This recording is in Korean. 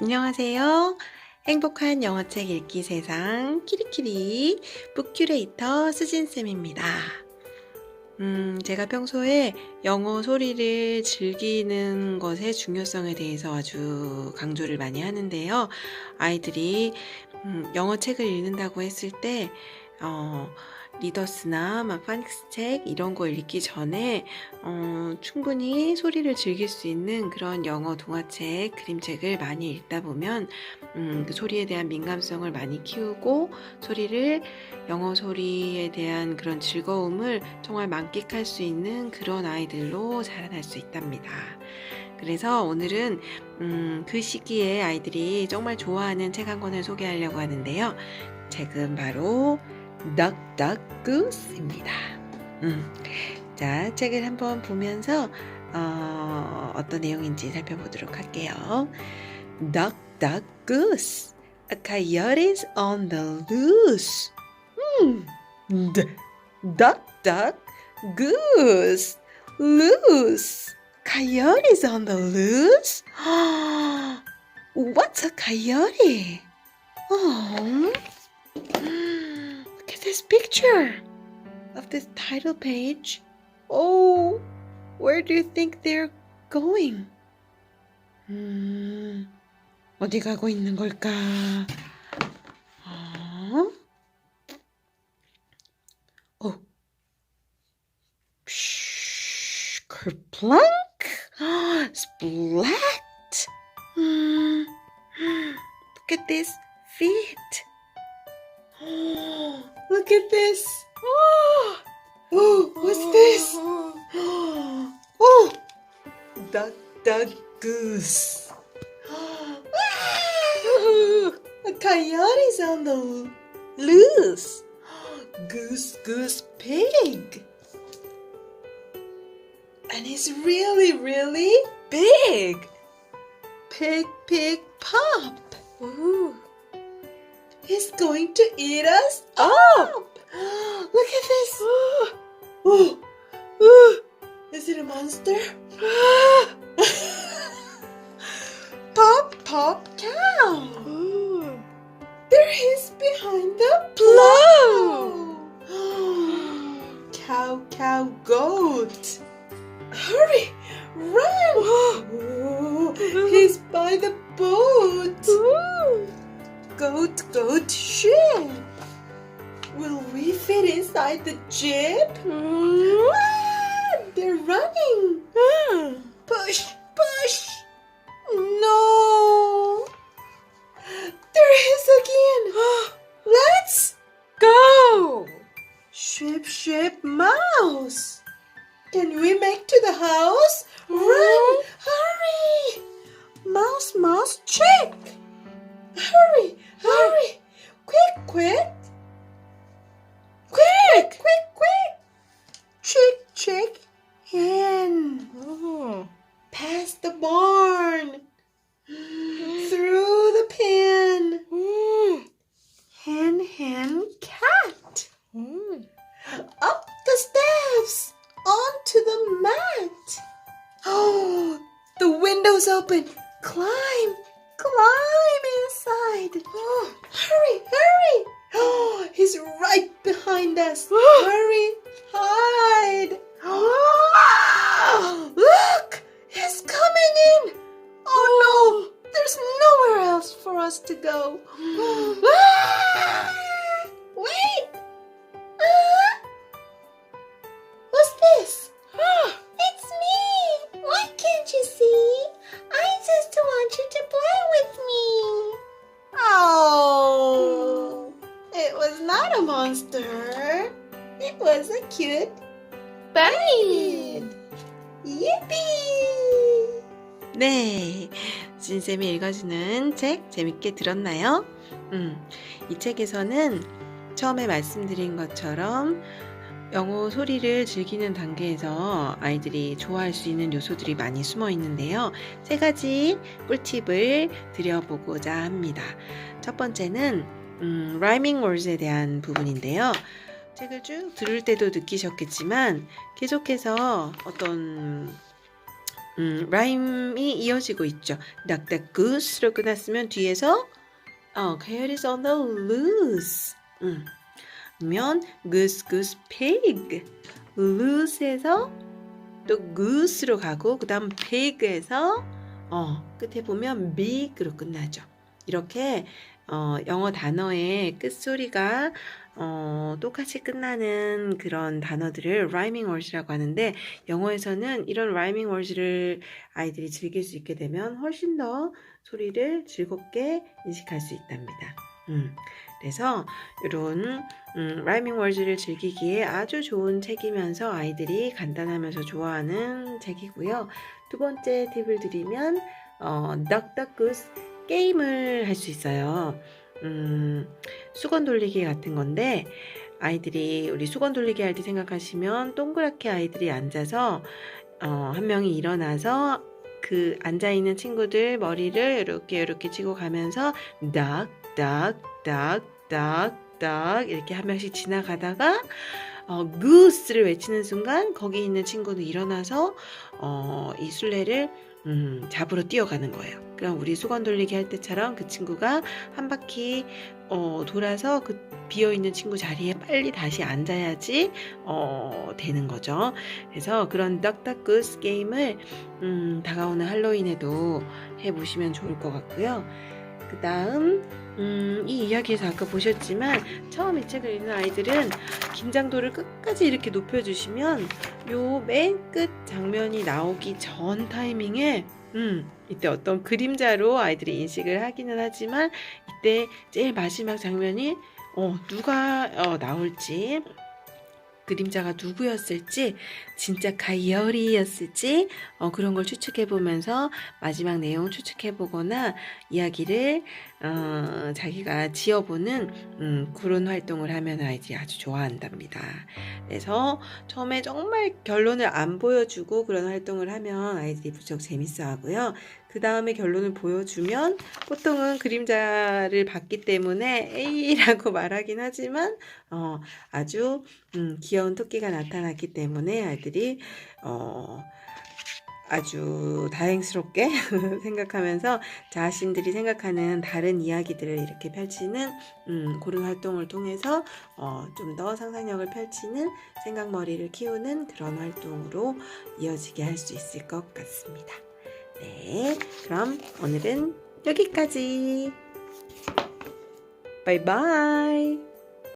안녕하세요. 행복한 영어책 읽기 세상 키리키리 북큐레이터 수진쌤입니다. 음, 제가 평소에 영어 소리를 즐기는 것의 중요성에 대해서 아주 강조를 많이 하는데요. 아이들이 음, 영어 책을 읽는다고 했을 때, 어, 리더스나 막 파닉스 책 이런 거 읽기 전에 어, 충분히 소리를 즐길 수 있는 그런 영어 동화책, 그림책을 많이 읽다 보면 음, 그 소리에 대한 민감성을 많이 키우고 소리를 영어 소리에 대한 그런 즐거움을 정말 만끽할 수 있는 그런 아이들로 자라날 수 있답니다. 그래서 오늘은 음, 그 시기에 아이들이 정말 좋아하는 책 한 권을 소개하려고 하는데요. 책은 바로 Goose입니다. 음, 자, 책을 한번 보면서 어, 어떤 내용인지 살펴보도록 할게요. Duck Goose. A coyote's on the loose. 음, D- duck Duck Goose. Loose. Coyote's on the loose? What's a coyote? Oh. Look at this picture of this title page. Oh, where do you think they're going? 음, 어디 가고 있는 걸까? 어? 어. Shh, kerplunk! Splat! Look at this. Oh, oh what's this? Oh, duck, duck, goose. A coyote's on the loose. Goose, goose, pig. And he's really, really big. Pig, pig, pop. Ooh. He's going to eat us oh. up. Look at this. Oh, oh. Is it a monster? pop, pop, cow. There he's behind inside the jib? Hmm? Ah, they're running. Hmm. Push, push. No. There he is again. Let's go. Ship, ship, mouse. Can we make to the house? Hmm? Run, hurry. Mouse, mouse, check. Hurry, hurry. Quick. Quick, Hen, cat. Hmm. Up the steps. Onto the mat. Oh, the window's open. Climb, climb inside. Oh, hurry, hurry. Oh, he's right behind us. hurry, it was not a monster. It was a cute rabbit. Yippee! 네, 진쌤이 읽어주는 책 재밌게 들었나요? 음, 이 책에서는 처음에 말씀드린 것처럼 영어 소리를 즐기는 단계에서 아이들이 좋아할 수 있는 요소들이 많이 숨어 있는데요. 세 가지 꿀팁을 드려보고자 합니다. 첫 번째는 음, 월즈에 대한 부분인데요. 책을 쭉 들을 때도 느끼셨겠지만 계속해서 어떤 음, 라임이 이어지고 있죠. duck, duck, goose로 끝났으면 뒤에서 어, coyote is on the loose. 음. 면 goose, goose, pig. loose에서 또 goose로 가고 그 다음 pig에서 어, 끝에 보면 big로 끝나죠. 이렇게 어, 영어 단어의 끝소리가 어, 똑같이 끝나는 그런 단어들을 rhyming words라고 하는데 영어에서는 이런 rhyming words를 아이들이 즐길 수 있게 되면 훨씬 더 소리를 즐겁게 인식할 수 있답니다. 음, 그래서 이런 음, rhyming words를 즐기기에 아주 좋은 책이면서 아이들이 간단하면서 좋아하는 책이고요. 두 번째 팁을 드리면 어, duck duck goose 게임을 할 수 있어요. 음, 수건 돌리기 같은 건데 아이들이 우리 수건 돌리기 할 때 생각하시면 동그랗게 아이들이 앉아서 어, 한 명이 일어나서 그 앉아 있는 친구들 머리를 이렇게 이렇게 치고 가면서 닥닥닥닥닥닥 이렇게 한 명씩 지나가다가 어, 구스를 외치는 순간 거기 있는 친구도 일어나서 어, 이 술래를 음, 잡으러 뛰어가는 거예요. 그럼 우리 수건 돌리기 할 때처럼 그 친구가 한 바퀴 어, 돌아서 그 비어 있는 친구 자리에 빨리 다시 앉아야지 어, 되는 거죠. 그래서 그런 덕덕구스 게임을 음, 다가오는 할로윈에도 해보시면 좋을 것 같고요. 그 다음 음, 이 이야기에서 아까 보셨지만 처음 이 책을 읽는 아이들은 긴장도를 끝까지 이렇게 높여주시면 요 맨 끝 장면이 나오기 전 타이밍에 음, 이때 어떤 그림자로 아이들이 인식을 하기는 하지만 이때 제일 마지막 장면이 어, 누가 어, 나올지 그림자가 누구였을지 진짜 가이어리였을지 어, 그런 걸 추측해 보면서 마지막 내용 추측해 보거나 이야기를 어, 자기가 지어보는 음, 그런 활동을 하면 아이들이 아주 좋아한답니다. 그래서 처음에 정말 결론을 안 보여주고 그런 활동을 하면 아이들이 무척 재밌어 하고요. 그 다음에 결론을 보여주면 보통은 그림자를 봤기 때문에 에이라고 말하긴 하지만 어, 아주 음, 귀여운 토끼가 나타났기 때문에 아이들이 어, 아주 다행스럽게 생각하면서 자신들이 생각하는 다른 이야기들을 이렇게 펼치는 음, 그런 활동을 통해서 어, 좀 더 상상력을 펼치는 생각머리를 키우는 그런 활동으로 이어지게 할 수 있을 것 같습니다. 네, 그럼 오늘은 여기까지. 바이바이.